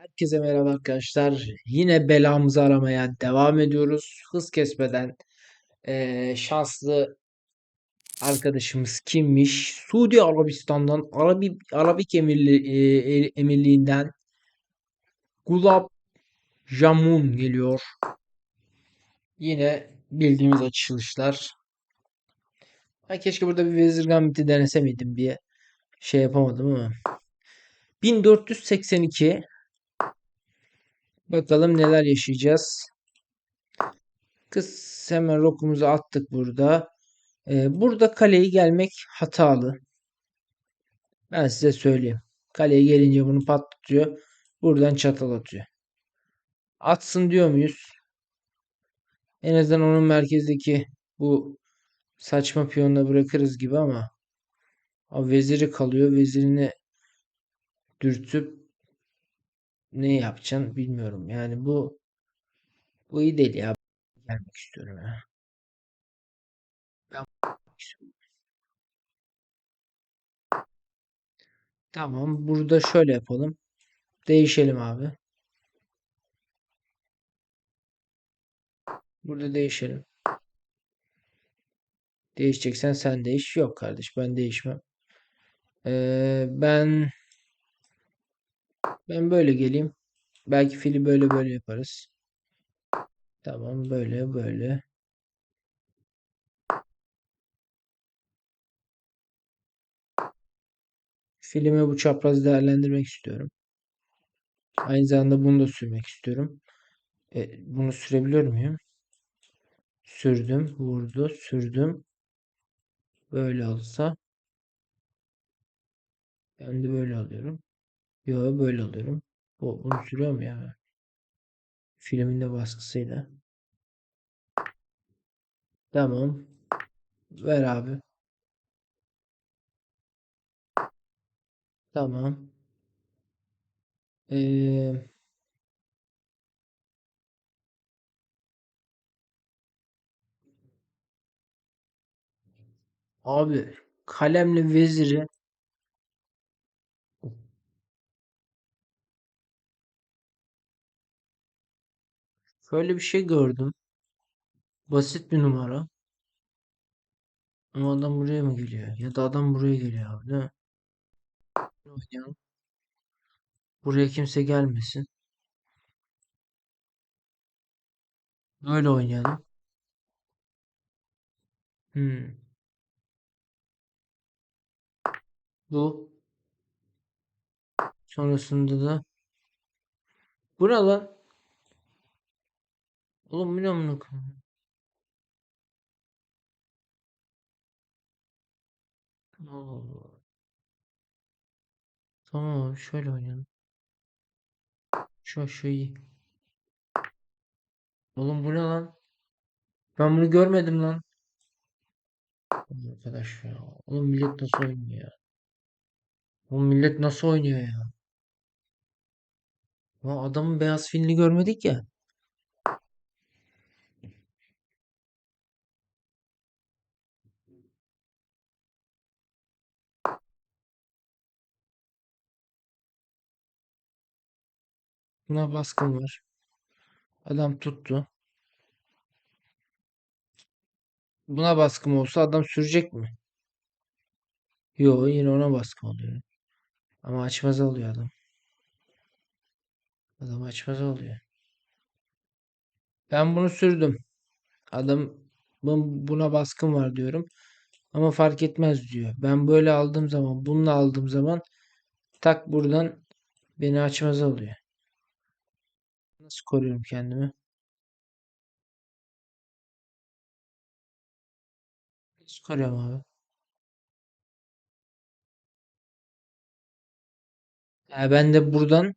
Herkese merhaba arkadaşlar. Yine belamızı aramaya devam ediyoruz. Hız kesmeden eee, şanslı arkadaşımız kimmiş? Suudi Arabistan'dan, Arabi, Arabik Emirli, eee, Emirliği'nden Gulab Jamun geliyor. Yine bildiğimiz açılışlar. Ha, keşke burada bir Vezir Gambit'i denese miydim diye şey yapamadım ama. 1482 Bakalım neler yaşayacağız. Kız hemen rokumuzu attık burada. Ee, burada kaleyi gelmek hatalı. Ben size söyleyeyim. Kaleye gelince bunu patlatıyor. Buradan çatal atıyor. Atsın diyor muyuz? En azından onun merkezdeki bu saçma piyonla bırakırız gibi ama abi veziri kalıyor. Vezirini dürtüp ne yapacaksın bilmiyorum. Yani bu bu iyi değil ya. Gelmek istiyorum ya. Ben Tamam. Burada şöyle yapalım. Değişelim abi. Burada değişelim. Değişeceksen sen değiş. Yok kardeş ben değişmem. Ee, ben ben böyle geleyim. Belki fili böyle böyle yaparız. Tamam böyle böyle. Filmi bu çapraz değerlendirmek istiyorum. Aynı zamanda bunu da sürmek istiyorum. E, bunu sürebiliyor muyum? Sürdüm, vurdu, sürdüm. Böyle olsa ben de böyle alıyorum. Yo böyle alıyorum. Bu, bunu sürüyor mu ya? Filmin de baskısıyla. Tamam. Ver abi. Tamam. Ee, abi kalemle veziri şöyle bir şey gördüm. Basit bir numara. Ama adam buraya mı geliyor? Ya da adam buraya geliyor abi değil mi? Oynayalım. Buraya kimse gelmesin. Böyle oynayalım. Hmm. Bu. Sonrasında da bu ne lan? Oğlum bu ne amına? Allah. Tamam abi şöyle oynayalım. Şu şu iyi. Oğlum bu ne lan? Ben bunu görmedim lan. Oğlum Arkadaş ya. Oğlum millet nasıl oynuyor ya? Oğlum millet nasıl oynuyor ya? Ya adamın beyaz filini görmedik ya. Buna baskın var. Adam tuttu. Buna baskım olsa adam sürecek mi? Yo yine ona baskı oluyor. Ama açmaz oluyor adam. Adam açmaz oluyor. Ben bunu sürdüm. Adam "Bu- buna baskın var diyorum. Ama fark etmez diyor. Ben böyle aldığım zaman, bununla aldığım zaman tak buradan beni açmaz oluyor. Nasıl koruyorum kendimi? Nasıl koruyorum abi? Ya ben de buradan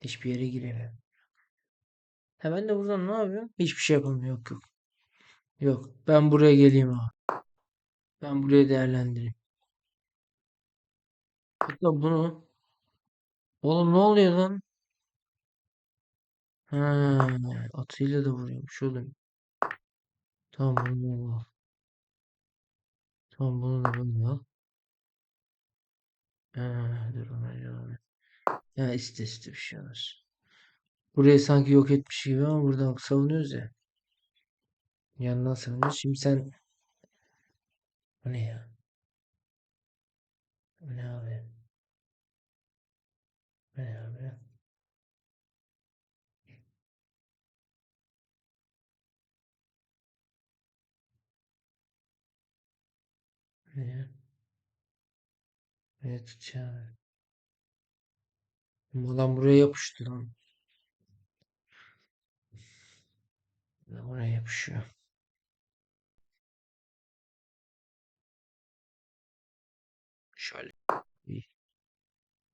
hiçbir yere giremiyorum. Ha ben de buradan ne yapıyorum? Hiçbir şey yapamıyorum. Yok yok. Yok. Ben buraya geleyim abi. Ben buraya değerlendireyim. Hatta bunu Oğlum ne oluyor lan? Ha, atıyla da vuruyormuş oğlum. Tamam bunu al. Tamam bunu da bunu al. Ha, dur ona devam et. Ya iste iste bir şey olmaz. Burayı sanki yok etmiş gibi ama buradan savunuyoruz ya. Yandan savunuyoruz. Şimdi sen o ne ya? O ne abi? O ne abi? O ne ya? Ne tutacağım? Ulan buraya yapıştı lan. Buraya yapışıyor. Şöyle.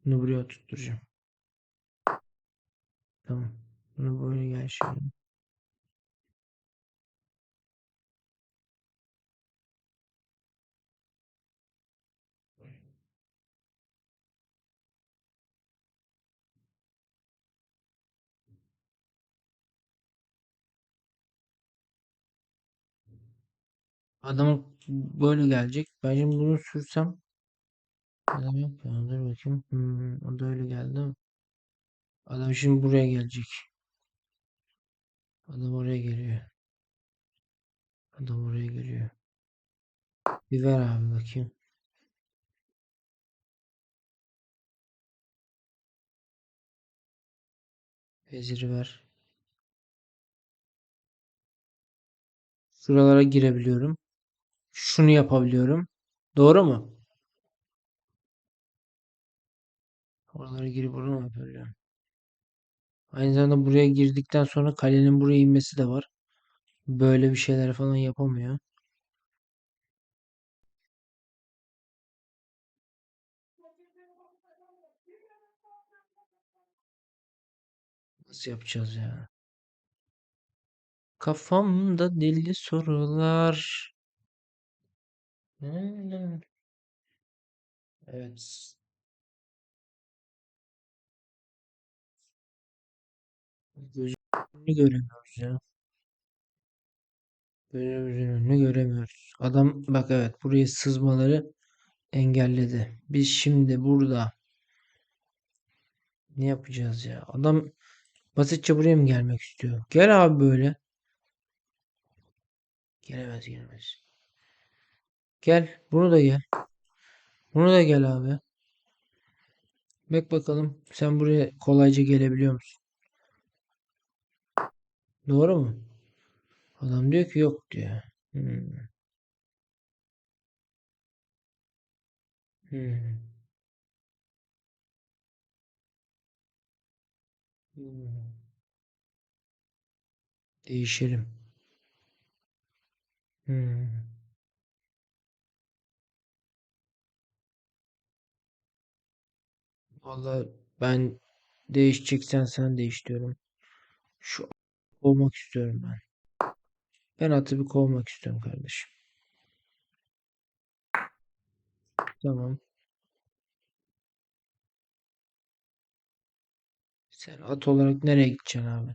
Bunu buraya tutturacağım. Tamam. Bunu böyle gel şöyle. Adam böyle gelecek. Ben şimdi bunu sürsem Adam yok ya. Dur bakayım. Hmm, o da öyle geldi. Adam şimdi buraya gelecek. Adam oraya geliyor. Adam oraya geliyor. Bir ver abi bakayım. Veziri ver. Şuralara girebiliyorum. Şunu yapabiliyorum. Doğru mu? Oralara girip oradan yapabiliyorum. Aynı zamanda buraya girdikten sonra kalenin buraya inmesi de var. Böyle bir şeyler falan yapamıyor. Nasıl yapacağız ya? Kafamda deli sorular. Evet. Gözünü göremiyoruz ya. Gözümüzün önünü göremiyoruz. Adam bak evet buraya sızmaları engelledi. Biz şimdi burada ne yapacağız ya? Adam basitçe buraya mı gelmek istiyor? Gel abi böyle. Gelemez gelemez. Gel bunu da gel. Bunu da gel abi. Bak bakalım sen buraya kolayca gelebiliyor musun? Doğru mu? Adam diyor ki yok diyor. Hmm. Hmm. Hmm. Değişelim. Hmm. Vallahi ben değişeceksen sen değiş diyorum. Şu kovmak istiyorum ben. Ben atı bir kovmak istiyorum kardeşim. Tamam. Sen at olarak nereye gideceksin abi?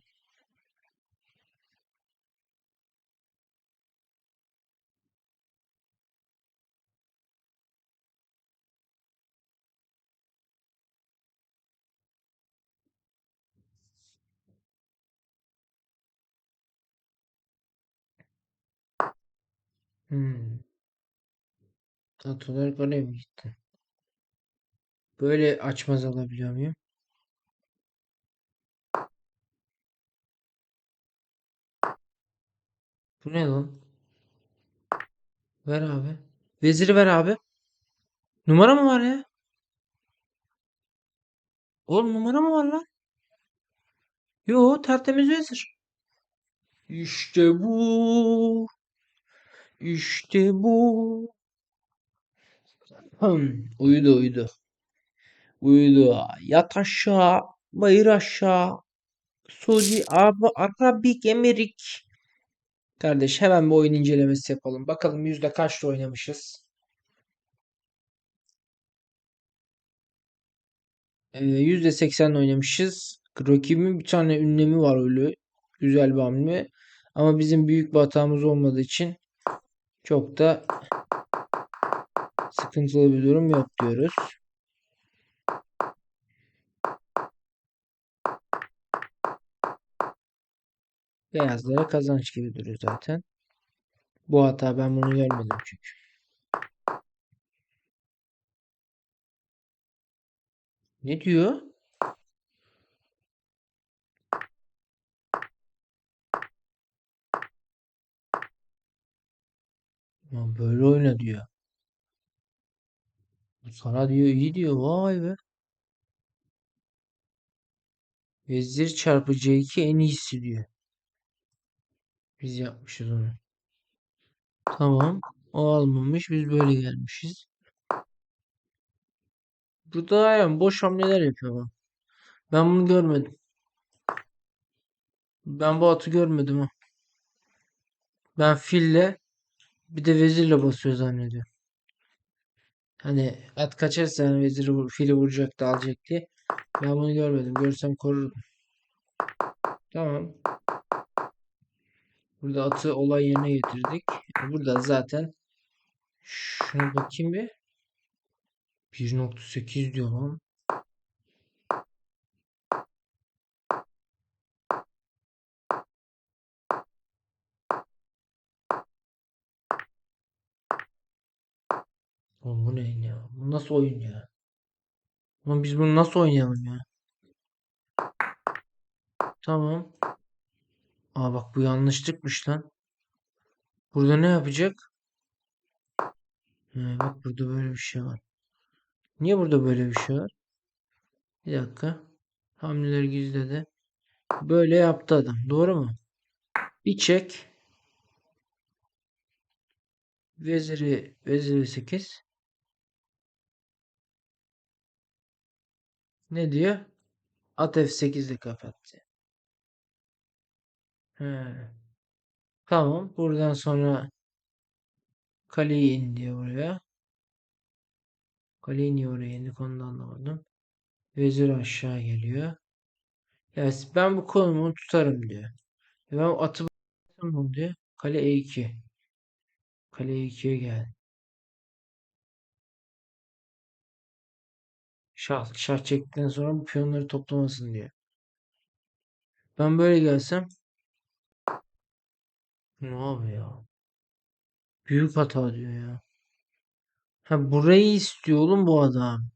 Hmm. At olarak oraya mı gittin? Böyle açmaz alabiliyor muyum? Bu ne lan? Ver abi. Veziri ver abi. Numara mı var ya? Oğlum numara mı var lan? Yo tertemiz vezir. İşte bu. İşte bu. Hmm, uyudu uyudu. Uyudu. Yat aşağı. Bayır aşağı. Suudi Abi Arabik Emerik. Kardeş hemen bir oyun incelemesi yapalım. Bakalım yüzde kaçta oynamışız. Ee, yüzde seksen oynamışız. Rakibimin bir tane ünlemi var öyle. Güzel bir hamle. Ama bizim büyük bir hatamız olmadığı için çok da sıkıntılı bir durum yok diyoruz. Beyazlara kazanç gibi duruyor zaten. Bu hata ben bunu görmedim çünkü. Ne diyor? Ya böyle oyna diyor. Sana diyor iyi diyor. Vay be. Vezir çarpı C2 en iyisi diyor. Biz yapmışız onu. Tamam. O almamış. Biz böyle gelmişiz. Burada aynen boş hamleler yapıyor bak. Ben bunu görmedim. Ben bu atı görmedim ha. Ben fille bir de vezirle basıyor zannediyorum. Hani at kaçarsa hani veziri vur, fili vuracak da alacak diye. Ben bunu görmedim. Görsem korurdum. Tamam. Burada atı olay yerine getirdik. Burada zaten şuna bakayım bir. 1.8 diyor lan. Oğlum bu ne ya? Bu nasıl oyun ya? Oğlum biz bunu nasıl oynayalım ya? Tamam. Aa bak bu yanlışlıkmış lan. Burada ne yapacak? He, bak burada böyle bir şey var. Niye burada böyle bir şey var? Bir dakika. Hamleleri gizledi. Böyle yaptı adam. Doğru mu? Bir çek. Veziri, veziri 8. Ne diyor? At F8 ile kapattı. He. Tamam. Buradan sonra kaleyi in diyor buraya. Kaleyi niye oraya indi onu da anlamadım. Vezir aşağı geliyor. Ya ben bu konumu tutarım diyor. Ben atı bırakırım diyor. Kale E2. Kale E2'ye gel. Şah, şah çektikten sonra bu piyonları toplamasın diyor. Ben böyle gelsem ne abi ya? Büyük hata diyor ya. Ha burayı istiyor oğlum bu adam.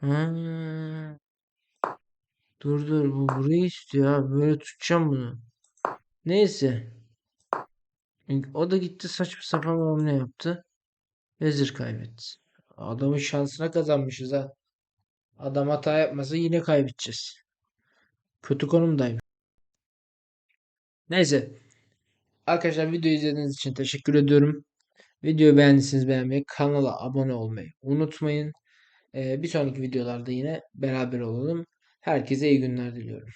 Ha. Dur dur bu burayı istiyor ha. Böyle tutacağım bunu. Neyse. O da gitti saçma sapan hamle yaptı. Vezir kaybetti. Adamın şansına kazanmışız ha. Adam hata yapmasa yine kaybedeceğiz. Kötü konumdayım. Neyse. Arkadaşlar videoyu izlediğiniz için teşekkür ediyorum. Videoyu beğendiyseniz beğenmeyi, kanala abone olmayı unutmayın. Ee, bir sonraki videolarda yine beraber olalım. Herkese iyi günler diliyorum.